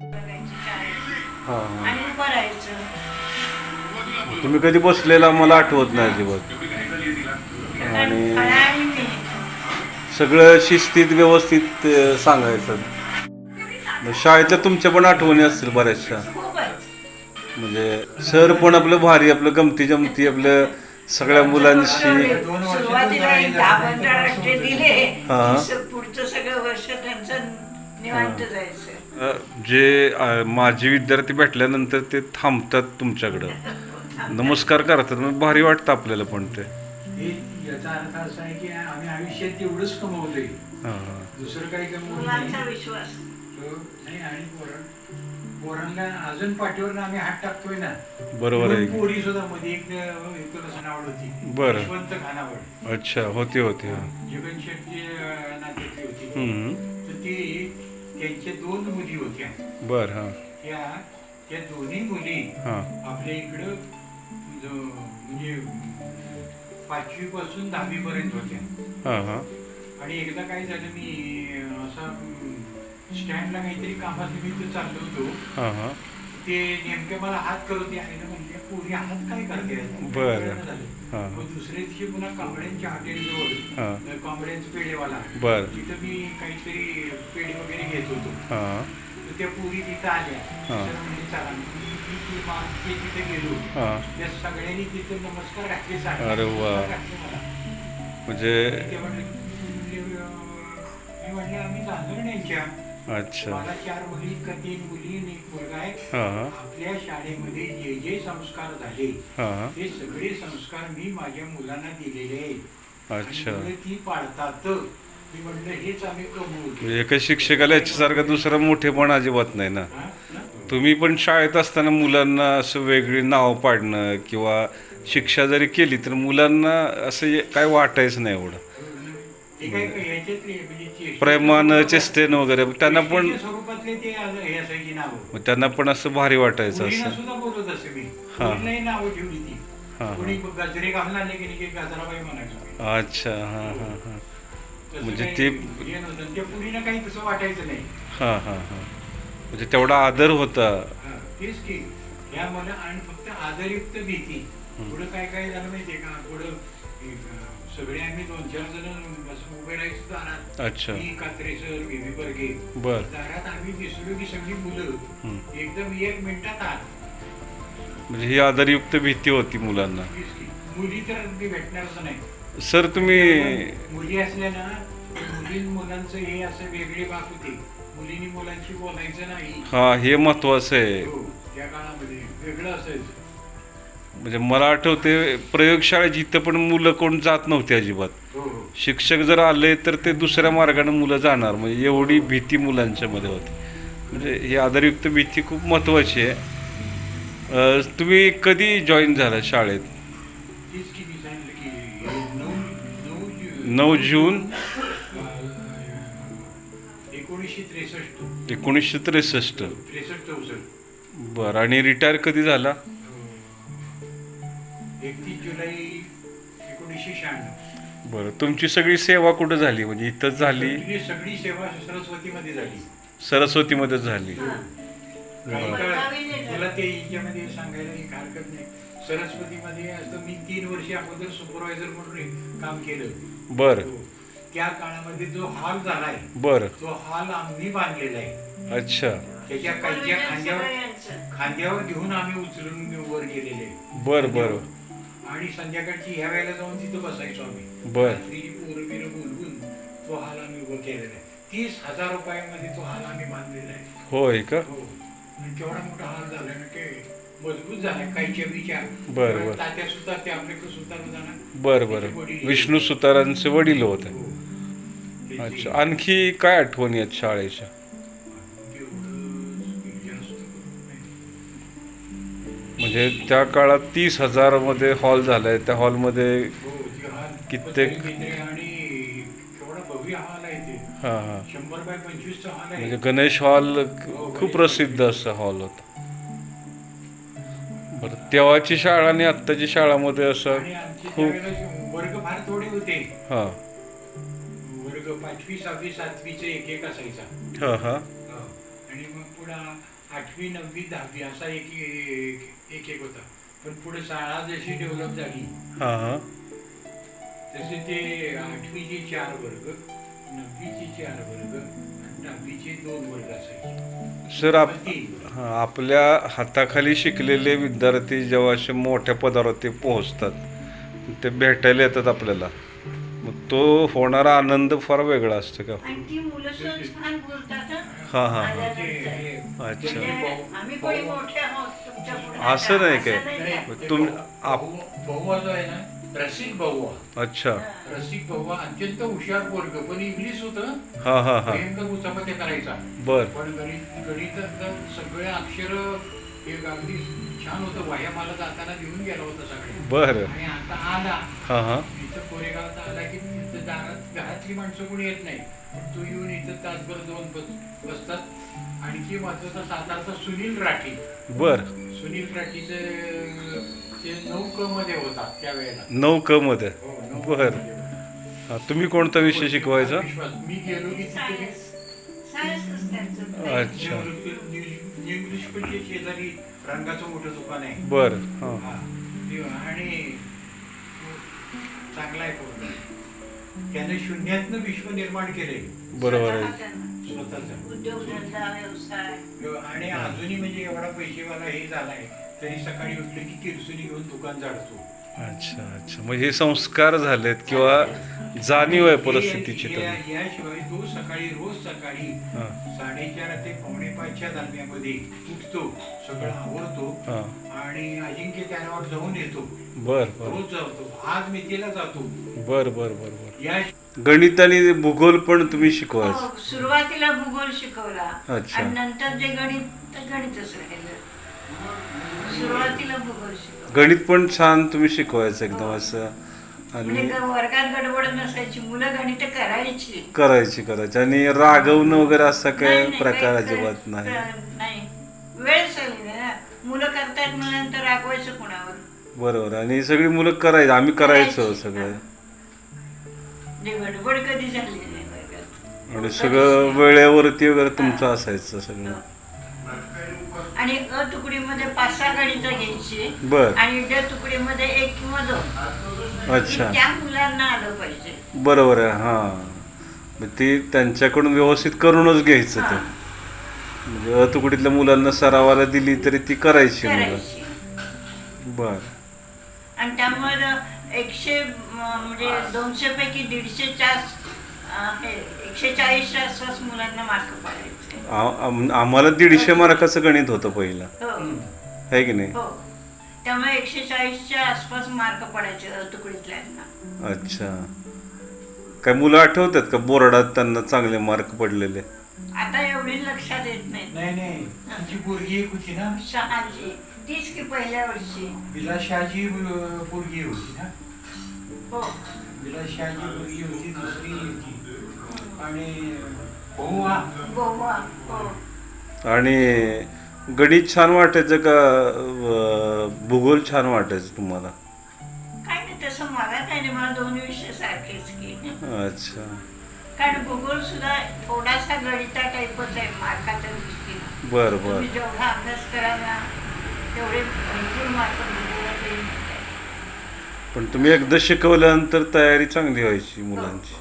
आणि उभं राहायचं तुम्ही कधी बसलेला मला आठवत नाही अजिबात आणि सगळं शिस्तीत व्यवस्थित सांगायचं. शाळेतल्या तुमच्या पण आठवणी असतील बऱ्याचशा. म्हणजे सर पण आपलं भारी आपलं गमती जमती आपलं सगळ्या मुलांशी. हा. पुढचं सगळं वर्ष त्यांचं निवांत जायचं. अ, जे माजी विद्यार्थी भेटल्यानंतर ते थांबतात तुमच्याकडं. नमस्कार करतात मग भारी वाटतं आपल्याला पण ते. याचा अर्थ असा आहे की आम्ही आयुष्यात तेवढंच कमवलंय. दुसरं काही कमवलं मुलांचा नाही. विश्वास. तो- नाही आणि पोरण पोरांना अजून पाठीवर आम्ही हात टाकतोय ना. बरोबर आहे. दोन पोरी सुद्धा मध्ये एक अं, एक तुला सणावड होती. बरं. यशवंत खानावड अच्छा होती होती हां. जगन. तर ती त्यांच्या दोन मुली होत्या. बरं हां. त्या त्या दोन्ही मुली हां. आपल्या इकडं जो- म्हणजे पाचवी पासून दहावी पर्यंत होत्या. हां हां. आणि एकदा काय झालं मी अं, असा स्टँडला काहीतरी कामानिमित्त चाललो होतो. हां हां. ते नेमके मला हात करत होते आणि म्हणजे पुरी हात काय करते बरं. हां. मग दुसऱ्या दिवशी पुन्हा कांबड्यांच्या हां. हॉटेलजवळ कांबड्यांचा पेढेवाला बरं. तिथं मी काहीतरी पेढे वगैरे घेत होतो हां तर त्या पुरी तिथं आल्या हां. तर म्हणजे चला मी ती- ती माणसे तिथे गेलो हां त्या सगळ्यांनी तिथे नमस्कार घातले अरे वा. घातले मला म्हणजे ते म्हणले, "म्हणजे, अं, मी म्हणलं आम्ही जाणार नाही अच्छा. मला चार मुली का तीन मुली आणि एक मुलगा आहे. हां. आपल्या शाळेमध्ये जे जे संस्कार झाले हां. ते सगळे संस्कार मी माझ्या मुलांना दिलेले आहेत. आणि अच्छा मुलं ती पाळतात. मी म्हटलं हेच आम्ही कमवतो म्हणजे एका शिक्षकाला याच्यासारखं दुसरा मोठेपण अजिबात नाही ना. हा? ना? तुम्ही पण शाळेत असताना मुलांना असं वेगळी नाव पाडणं किंवा शिक्षा जरी केली तर मुलांना असं काय वाटायचं नाही एवढं. ते म्हणजे चेष्टे- प्रेमानं चेष्टेनं वगैरे त्यांना पण चेष्टेच्या स्वरूपातले ते आज- हे असायची नावं. मग त्यांना पण असं भारी वाटायचं मुलींना असं. सुद्धा बोलत असे मी. हा. मुलींनाही नावं ठेवली ती. हा, हा. कोणी गजरे घालून आले की नाही की गजराबाई म्हणायचो. मी. अच्छा हां हां हां. तसं म्हणजे काही ते- हे नव्हतं. त्या पुरीला काही तसं वाटायचं नाही. हां हां हां. म्हणजे तेवढा आदर होता. हा, तेच की. ह्या मला आणि फक्त आदरयुक्त भीती. पुढं काय काय झालं माहितीये का? पुढं एक, अं, सगळे आम्ही दोन चार जण उभे राहायचो दारात. अच्छा. मी कात्रे सर बेबी बर्गे. बर. दारात आम्ही दिसलो की सगळी मुलं. हं. एकदम एक मिनिटात आत. म्हणजे ही आदरयुक्त भीती होती मुलांना. मुली तर अगदी भेटणारच नाही सर तुम्ही मुली असल्या ना मुली मुलांचं हे असं वेगळे बाब होते. मुलींनी मुलांशी बोलायचं नाही. हा हे महत्वाचं आहे. हो, त्या काळामध्ये वेगळं असायचं. म्हणजे मला आठवते प्रयोगशाळेत जिथं पण मुलं कोण जात नव्हती अजिबात. हो हो. शिक्षक जर आले तर ते दुसऱ्या मार्गाने मुलं जाणार. म्हणजे एवढी भीती मुलांच्या मध्ये होती. म्हणजे ही आदरयुक्त भीती खूप महत्त्वाची आहे. तुम्ही कधी जॉईन झाला शाळेत? नऊ जून. एकोणीसशे त्रेसष्ट. एकोणीसशे त्रेसष्ट. बरं आणि रिटायर कधी झाला? एकतीस जुलै एकोणीसशे शहाण्णव. बरं तुमची सगळी सेवा कुठं झाली? म्हणजे इथंच झाली? तुझी सगळी सेवा सरस्वतीमध्ये झाली. सरस्वतीमध्येच झाली. काही काळ तुला ते याच्यामध्ये सांगायला एक हरकत नाही. सरस्वतीमध्ये असं मी तीन वर्षे अगोदर सुपरवायझर म्हणून काम केलं. बरं. हो. त्या काळामध्ये जो हॉल झालाय बरं. तो हॉल आम्ही बांधलेला आहे. अच्छा. त्याच्या खांद्यावर. खांद्यावर घेऊन आम्ही उचलून वर गेलेले. बरं बरं. आणि संध्याकाळची ह्या वेळेला जाऊन तिथं बसायचो आम्ही. बर. बोलवून तो हाल आम्ही उभं केलेला आहे. तीस हजार रुपयामध्ये तो हाल आम्ही बांधलेला आहे. होय का? हो. केवढा मोठा हाल झालाय ना मजबूत काहीच्या विचार. बर बर. तात्या सुतार ते आपल्याकडे सुतार होता ना बरं बरं. विष्णू सुतारांचे वडील होते. हो. अच्छा. आणखी काय आठवणी आहेत शाळेच्या? म्हणजे त्या काळात तीस हजारामध्ये हॉल झालाय. त्या हॉलमध्ये कित्येक- आहे हां हां. आहे म्हणजे गणेश हॉल खूप प्रसिद्ध असं हॉल होता. बरं तेव्हाची शाळा आणि आत्ताची शाळामध्ये असं खूप वर्ग फार थोडे होते. हां. वर्ग पाचवी सहावी सातवीचे एक एक असायचा. हां हां. आणि मग आठवी नववी दहावी असा एक एक एक होता. पण पुढे शाळा जशी डेव्हलप झाली हां हां. तसे ते आठवीचे चार वर्ग नववीचे चार वर्ग आणि दहावीचे दोन वर्ग असायचे. सर आप हां आपल्या हाताखाली शिकलेले विद्यार्थी जेव्हा असे मोठ्या पदावरती पोहोचतात ते भेटायला येतात आपल्याला. मग तो होणारा आनंद फार वेगळा असतो का? हं. हां हां. अच्छा. असं नाही काय? तुम- रसिक भाऊ. अच्छा. रसिक भाऊ अत्यंत हुशार पोरग पण इंग्लिश होतं. हां हां हां. भयंकर उचापत्या करायचा. बर. पण गणित गणितातलं सगळे अक्षर हे अगदी छान होतं. वाया मला जाताना घेऊन गेला होता सगळे बरं. आणि आता आला. हां हां. इथं कोरेगावात आला की तिथं दारात घरातली माणसं कोणी येत नाही. तू येऊन इथं तासभर दोन बस बसतात. आणखी महत्त्वाचा सातारचा सुनील राठी. बर. सुनील राठीचं ते नऊ क मध्ये होता त्यावेळेला नऊ क मध्ये. हो, बर. हां तुम्ही कोणता विषय शिकवायचा. मी गेलो की अच्छा. स्कूलच्या शेजारी रंगाचं मोठं दुकान आहे. बर. ते- आणि चांगला आहे. त्याने शून्यातनं विश्व निर्माण केले. बरोबर आहे. उद्योगधंदा व्यवसाय. आणि अजूनही म्हणजे एवढा पैसेवाला हे झालाय तरी सकाळी उठले की किरसुनी घेऊन दुकान जाडतो. अच्छा अच्छा. मग हे संस्कार झालेत किंवा जाणीव आहे परिस्थितीची तर याशिवाय तो सकाळी रोज सकाळी हां. साडेचार ते पावणे पाचच्या दरम्यामध्ये उठतो सगळं आवरतो हां. आणि अजिंक्य त्यावर जाऊन येतो. बर बर. रोज जातो. आज मितीला जातो. बर बर बर बर. या गणित आणि भूगोल पण तुम्ही शिकवायचं हो, सुरुवातीला भूगोल शिकवला अच्छा. आणि नंतर जे गणित गणितच राहिलं. सुरुवातीला भूगोल शिकवलं. गणित पण छान तुम्ही शिकवायचं एकदम असं. म्हणजे आणि वर्गात गडबड नसायची मुलं गणित करायची. करायची करायची. आणि रागवणं वगैरे असा काय नाही, प्रकार काही अजिबात नाही. वेळ चालली ना. मुलं करतायत म्हणल्यानंतर रागवायचं कुणावर? बरोबर. आणि सगळी मुलं करायची आम्ही करायचो करायची. सगळं. म्हणजे गडबड कधी झाली नाही वर्गात? आणि सगळं वेळेवरती वगैरे तुमचं असायचं सगळं. आणि अ तुकडीमध्ये पाच सहा गणितं घ्यायची बर. आणि ड तुकडीमध्ये एक किंवा दोन. अच्छा. त्या मुलांना आलं पाहिजे. बरोबर आहे हां. ते त्यांच्याकडून व्यवस्थित करूनच घ्यायचं ते. हा, म्हणजे अ तुकडीतल्या मुलांना सरावाला दिली तरी ती करायची मुलं. करायची. बर. आणि त्यामुळे एकशे म, म्हणजे दोनशे पैकी अ, हे एकशे चाळीसच्या आसपास मुलांना मार्क पाडायचे. आम्हाला दीडशे मार्काचं गणित होतं पहिलं. हो. आहे की नाही? हो. त्यामुळे एकशे चाळीसच्या आसपास मार्क पडायचे तुकडीतल्यांना अच्छा. काय मुलं आठवतात का बोर्डात त्यांना चांगले मार्क पडलेले? आता एवढी लक्षात येत नाही नाही. पोरगी एक होती ना? शहाजी. तीच की पहिल्या वर्षी. पोरगी होती ना? हो. पोरगी होती दुसरी होती. आणि भाऊ हा हो. आणि गणित छान वाटायचं का भूगोल छान वाटायचं तुम्हाला. काय नाही तसं मला काय नाही मला दोन विषय सारखेच की. अच्छा. कारण भूगोल सुद्धा थोडासा गणिता टाईपच आहे मार्काच्या दृष्टीनं. बरं बरं. तुम्ही जेवढा अभ्यास कराल ना तेवढे भरपूर मार्क भूगोलात येईल. पण तुम्ही एकदा शिकवल्यानंतर तयारी चांगली व्हायची मुलांची.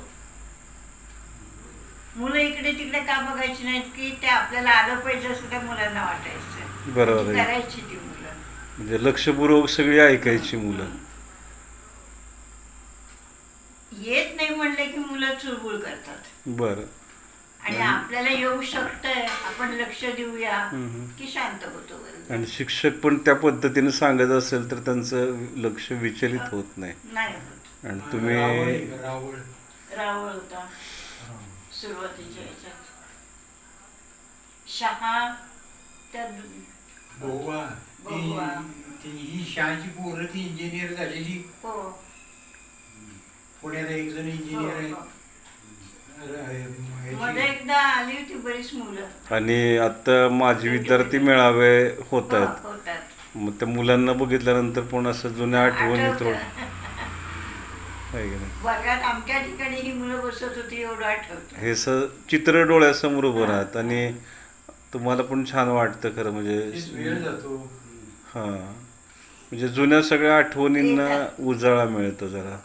मुलं इकडे तिकडे का बघायची नाहीत की ते आपल्याला आलं पाहिजे असं त्या मुलांना वाटायचं. बरोबर आहे. करायची ती म्हणजे लक्षपूर्वक सगळी ऐकायची मुलं. येत नाही म्हणलं की मुलं चुळबुळ करतात. बरं. आणि आपल्याला येऊ शकतंय. आपण लक्ष देऊया. की शांत होतो. आणि शिक्षक पण त्या पद्धतीने सांगत असेल तर त्यांचं लक्ष विचलित होत नाही. आणि तुम्ही रावळ रावळ. होता. सुरुवातीच्या ह्याच्यात शहा त्या बहुवा बहुवा. ती ती- ही शहाची पोरं ती इंजिनियर झालेली. हो. पुण्याला एक जण हो, इंजिनियर आहे. हो. र- ह्याची- मध्ये एकदा आली होती बरीच मुलं. आणि आता माझे विद्यार्थी मेळावे होत हो, आहेत होतात. मग त्या मुलांना बघितल्यानंतर पण असं जुन्या आठवणी आठवतं. थोडं आहे की नाही? वर्गात आमच्या ठिकाणी ही मुलं बसत होती एवढं आठवतं. हे स चित्र डोळ्यासमोर उभं राहत आणि तुम्हाला पण छान वाटतं खरं म्हणजे वेळ जातो. हां. म्हणजे जुन्या सगळ्या आठवणींना उजाळा मिळतो जरा.